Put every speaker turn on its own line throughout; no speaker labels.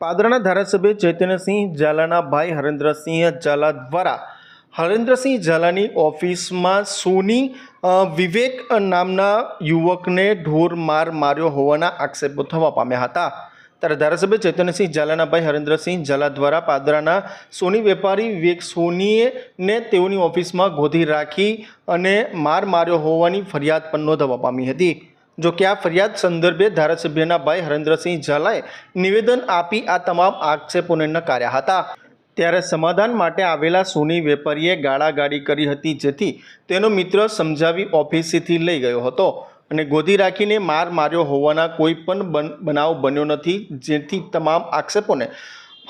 પાદરાના ધારાસભ્ય ચૈતન્યસિંહ ઝાલાના ભાઈ હરેન્દ્રસિંહ ઝાલા દ્વારા હરેન્દ્રસિંહ ઝાલાની ઓફિસમાં સોની વિવેક નામના યુવકને ઢોર માર માર્યો હોવાના આક્ષેપો થવા પામ્યા હતા. ત્યારે ધારાસભ્ય ચૈતન્યસિંહ ઝાલાના ભાઈ હરેન્દ્રસિંહ ઝાલા દ્વારા પાદરાના સોની વેપારી વિવેક સોનીએ ને તેઓની ઓફિસમાં ગોધી રાખી અને માર માર્યો હોવાની ફરિયાદ પણ નોંધવા પામી હતી. જો કે આ ફરિયાદ સંદર્ભે ધારાસભ્યના ભાઈ હરેન્દ્રસિંહ ઝાલાએ નિવેદન આપી આ તમામ આક્ષેપોને નકાર્યા હતા. ત્યારે સમાધાન માટે આવેલા સોની વેપારીએ ગાળાગાળી કરી હતી જેથી તેનો મિત્ર સમજાવી ઓફિસેથી લઈ ગયો હતો અને ગોધી રાખીને માર માર્યો હોવાના કોઈ પણ બન, બનાવ બન્યો નથી જેથી તમામ આક્ષેપોને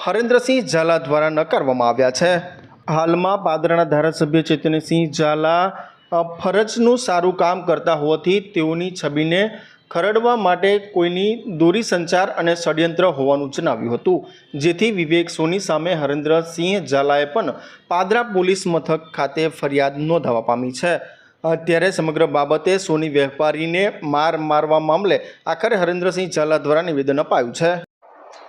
હરેન્દ્રસિંહ ઝાલા દ્વારા નકારવામાં આવ્યા છે. હાલમાં પાદરાના ધારાસભ્ય ચેતનસિંહ ઝાલા ફરજનું સારું કામ કરતા હોવાથી તેઓની છબીને ખરડવા માટે કોઈની દૂરી સંચાર અને ષડયંત્ર હોવાનું જણાવ્યું હતું. જેથી વિવેક સોની સામે હરેન્દ્રસિંહ ઝાલાએ પણ પાદરા પોલીસ મથક ખાતે ફરિયાદ નોંધાવા પામી છે. અત્યારે સમગ્ર બાબતે સોની વેપારીને માર મારવા મામલે આખરે હરેન્દ્રસિંહ ઝાલા દ્વારા નિવેદન અપાયું છે.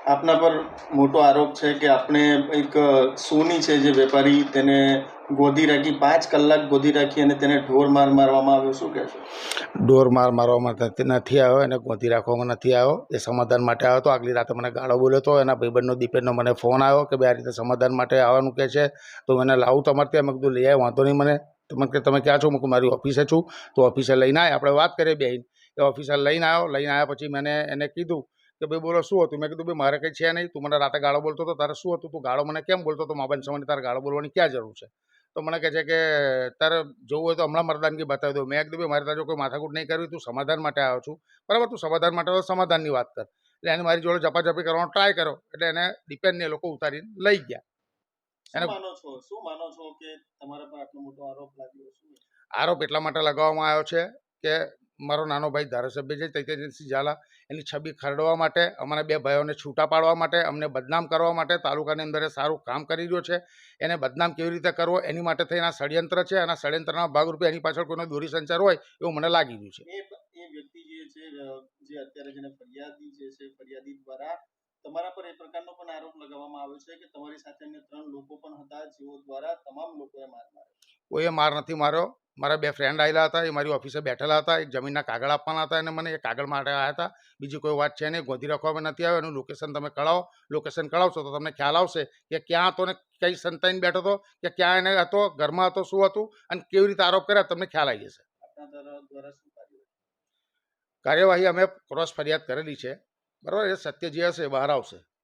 આપના પર મોટો આરોપ છે કે આપણે એક સોની છે જે વેપારી તેને ગોધી રાખી, પાંચ કલાક ગોધી રાખી અને તેને ઢોર માર મારવામાં આવ્યો. શું કહેશો?
ઢોર માર મારવામાં નથી આવ્યો, એને ગોધી રાખવામાં નથી આવ્યો. એ સમાધાન માટે આવ્યો હતો આગલી રાતે મને ગાળો બોલ્યો હતો એના ભાઈબંધનો, દીપેનનો મને ફોન આવ્યો કે બે આ રીતે સમાધાન માટે આવવાનું કહે છે. તો મને લાવું તમારે ત્યાં? મેં કીધું, લઈ આવ્યો વાંધો નહીં મને. મને કે, તમે ક્યાં છો? મેં મારી ઓફિસે છું. તો ઓફિસે લઈને આવ્યા આપણે વાત કરીએ બેન એ ઓફિસર લઈને આવ્યો. લઈને આવ્યા પછી મેં એને કીધું કે ભાઈ બોલો શું હતું? મેં કીધું ભાઈ મારે કંઈ છે નહીં. તું મને રાતે ગાળો બોલતો હતો તારે શું હતું? તું ગાળો મને કેમ બોલતો? હતો મા બંધ સમયની તારે ગાળો બોલવાની ક્યાં જરૂર છે? તો મને કહે છે કે તારે જોવું હોય તો હમણાં મરદાનગી બતાવી દઉં મેં કીધું ભાઈ મારે તારે જો કોઈ માથાકૂટ નહીં કરવી. તું સમાધાન માટે આવ્યો છું. બરાબર તું સમાધાન માટે સમાધાનની વાત કર. એટલે એને મારી જોડે ઝપાઝપી કરવાનો ટ્રાય કર્યો. એટલે એને ડિપેન્ડને એ લોકો ઉતારીને લઈ ગયા. એને-
આરોપ
એટલા માટે લગાવવામાં આવ્યો છે કે મારો નાનો ભાઈ ધારાસભ્ય છે, ચૈતન્યસિંહ ઝાલા. એની છબી ખરડવા માટે, અમારા બે ભાઈઓને છૂટા પાડવા માટે, અમને બદનામ કરવા માટે તાલુકાની અંદર સારું કામ કરી રહ્યો છે. એને બદનામ કેવી રીતે કરવો, એની માટે થઈને આ ષડયંત્ર છે અને ષડયંત્રના ભાગરૂપે એની પાછળ કોઈનો દોરી સંચાર હોય એવું મને લાગી રહ્યું છે.
એ વ્યક્તિ જે છે જે અત્યારે ફરિયાદી જે છે, ફરિયાદી દ્વારા તમારા પર એ પ્રકારનો પણ આરોપ લગાવવામાં આવ્યો છે કે તમારી સાથે અન્ય ત્રણ લોકો પણ હતા જેઓ દ્વારા તમામ લોકોએ માર માર્યો
કોઈએ માર નથી માર્યો. મારા બે ફ્રેન્ડ આવેલા હતા, એ મારી ઓફિસે બેઠેલા હતા, એક જમીનના કાગળ આપવાના હતા અને મને એ કાગળ માટે આવ્યા હતા. બીજી કોઈ વાત છે નહીં ગોંધી રાખવામાં નથી આવ્યો. એનું લોકેશન તમે કળાવો લોકેશન કળાવશો તો તમને ખ્યાલ આવશે કે ક્યાં હતો ને કઈ સંતાઈને બેઠો હતો, કે ક્યાં એને હતો, ઘરમાં હતો, શું હતું અને કેવી રીતે આરોપ કર્યા તમને ખ્યાલ આવી જશે. કાર્યવાહી અમે ક્રોસ ફરિયાદ કરેલી છે. બરાબર? એ સત્ય જે હશે, બહાર આવશે.